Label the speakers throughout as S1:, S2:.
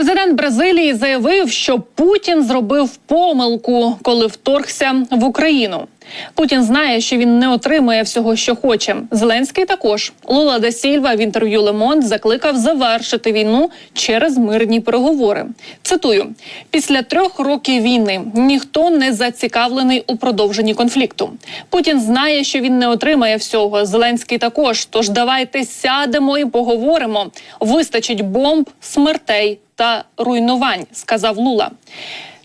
S1: Президент Бразилії заявив, що Путін зробив помилку, коли вторгся в Україну. Путін знає, що він не отримує всього, що хоче. Зеленський також Лула да Сільва в інтерв'ю Лемонт закликав завершити війну через мирні переговори. Цитую: після трьох років війни ніхто не зацікавлений у продовженні конфлікту. Путін знає, що він не отримає всього. Зеленський також. Тож давайте сядемо і поговоримо. Вистачить бомб, смертей та руйнувань, сказав Лула.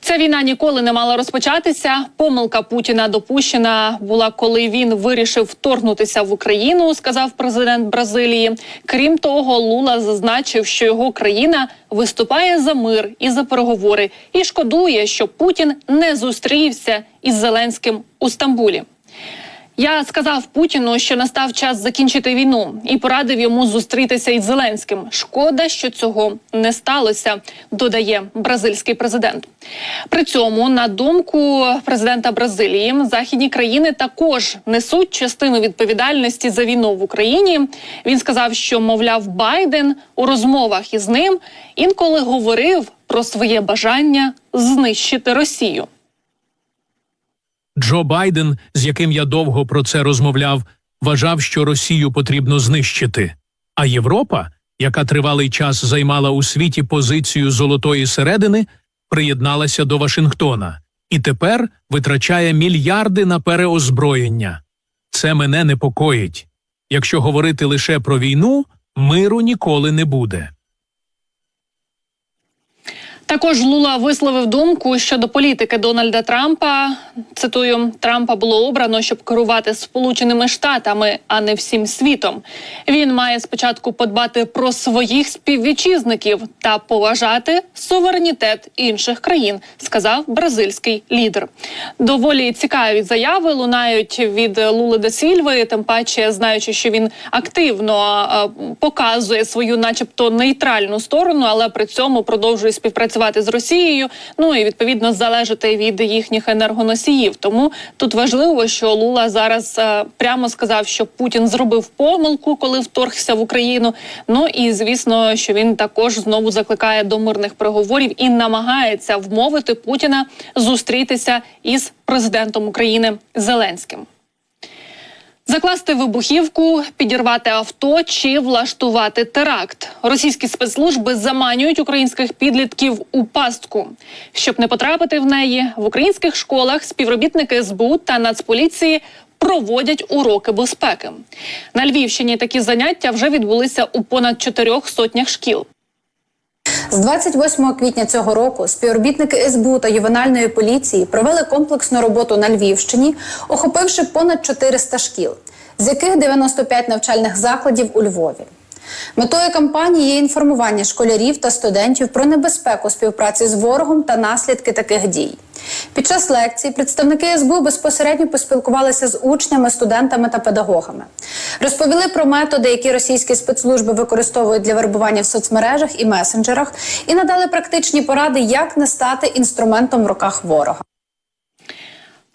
S1: Ця війна ніколи не мала розпочатися. Помилка Путіна допущена була, коли він вирішив вторгнутися в Україну, сказав президент Бразилії. Крім того, Лула зазначив, що його країна виступає за мир і за переговори, і шкодує, що Путін не зустрівся із Зеленським у Стамбулі. Я сказав Путіну, що настав час закінчити війну, і порадив йому зустрітися із Зеленським. Шкода, що цього не сталося, додає бразильський президент. При цьому, на думку президента Бразилії, західні країни також несуть частину відповідальності за війну в Україні. Він сказав, що мовляв Байден у розмовах із ним інколи говорив про своє бажання знищити Росію.
S2: Джо Байден, з яким я довго про це розмовляв, вважав, що Росію потрібно знищити. А Європа, яка тривалий час займала у світі позицію золотої середини, приєдналася до Вашингтона і тепер витрачає мільярди на переозброєння. Це мене непокоїть. Якщо говорити лише про війну, миру ніколи не буде.
S1: Також Лула висловив думку щодо політики Дональда Трампа. Цитую, Трампа було обрано, щоб керувати Сполученими Штатами, а не всім світом. Він має спочатку подбати про своїх співвітчизників та поважати суверенітет інших країн, сказав бразильський лідер. Доволі цікаві заяви лунають від Лули де Сільви, тим паче знаючи, що він активно показує свою, начебто, нейтральну сторону, але при цьому продовжує співпрацювати з Росією. Ну і відповідно залежати від їхніх енергоносіїв. Тому тут важливо, що Лула зараз е, прямо сказав, що Путін зробив помилку, коли вторгся в Україну. Ну і звісно, що він також знову закликає до мирних переговорів і намагається вмовити Путіна зустрітися із президентом України Зеленським. Закласти вибухівку, підірвати авто чи влаштувати теракт. Російські спецслужби заманюють українських підлітків у пастку. Щоб не потрапити в неї, в українських школах співробітники СБУ та Нацполіції проводять уроки безпеки. На Львівщині такі заняття вже відбулися у понад чотирьох сотнях шкіл.
S3: З 28 квітня цього року співробітники СБУ та ювенальної поліції провели комплексну роботу на Львівщині, охопивши понад 400 шкіл, з яких 95 навчальних закладів у Львові. Метою кампанії є інформування школярів та студентів про небезпеку співпраці з ворогом та наслідки таких дій. Під час лекцій представники СБУ безпосередньо поспілкувалися з учнями, студентами та педагогами. Розповіли про методи, які російські спецслужби використовують для вербування в соцмережах і месенджерах, і надали практичні поради, як не стати інструментом в руках ворога.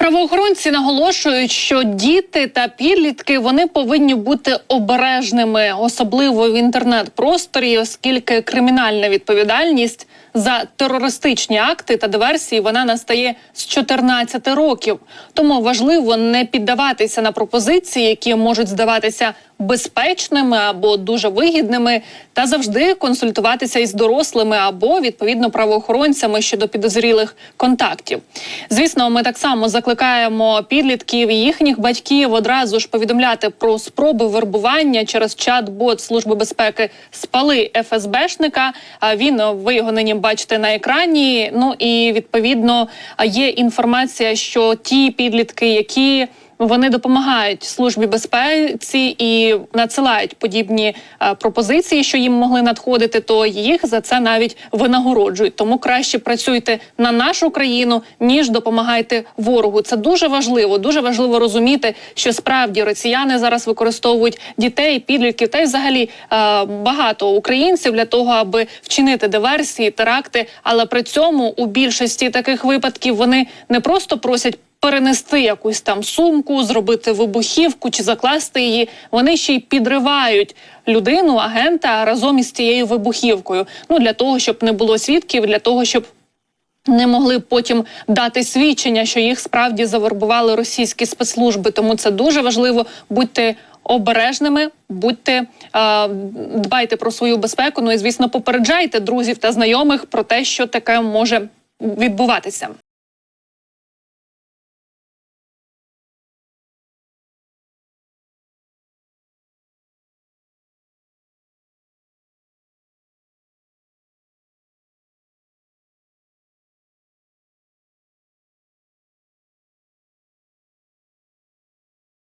S1: Правоохоронці наголошують, що діти та підлітки вони повинні бути обережними, особливо в інтернет-просторі, оскільки кримінальна відповідальність за терористичні акти та диверсії вона настає з 14 років. Тому важливо не піддаватися на пропозиції, які можуть здаватися безпечними або дуже вигідними, та завжди консультуватися із дорослими або відповідно правоохоронцями щодо підозрілих контактів. Звісно, ми так само закликаємо підлітків і їхніх батьків одразу ж повідомляти про спроби вербування через чат-бот служби безпеки спали ФСБшника. А він ви його нині бачите на екрані. Ну і відповідно є інформація, що ті підлітки, які вони допомагають службі безпеці і надсилають подібні е, пропозиції, що їм могли надходити, то їх за це навіть винагороджують. Тому краще працюйте на нашу країну ніж допомагайте ворогу. Це дуже важливо. Дуже важливо розуміти, що справді росіяни зараз використовують дітей, підлітків та й взагалі е, багато українців для того, аби вчинити диверсії, теракти. Але при цьому у більшості таких випадків вони не просто просять перенести якусь там сумку, зробити вибухівку чи закласти її. Вони ще й підривають людину, агента разом із цією вибухівкою. Ну для того, щоб не було свідків, для того, щоб не могли потім дати свідчення, що їх справді завербували російські спецслужби. Тому це дуже важливо. Будьте обережними, будьте е, дбайте про свою безпеку. Ну і звісно, попереджайте друзів та знайомих про те, що таке може відбуватися.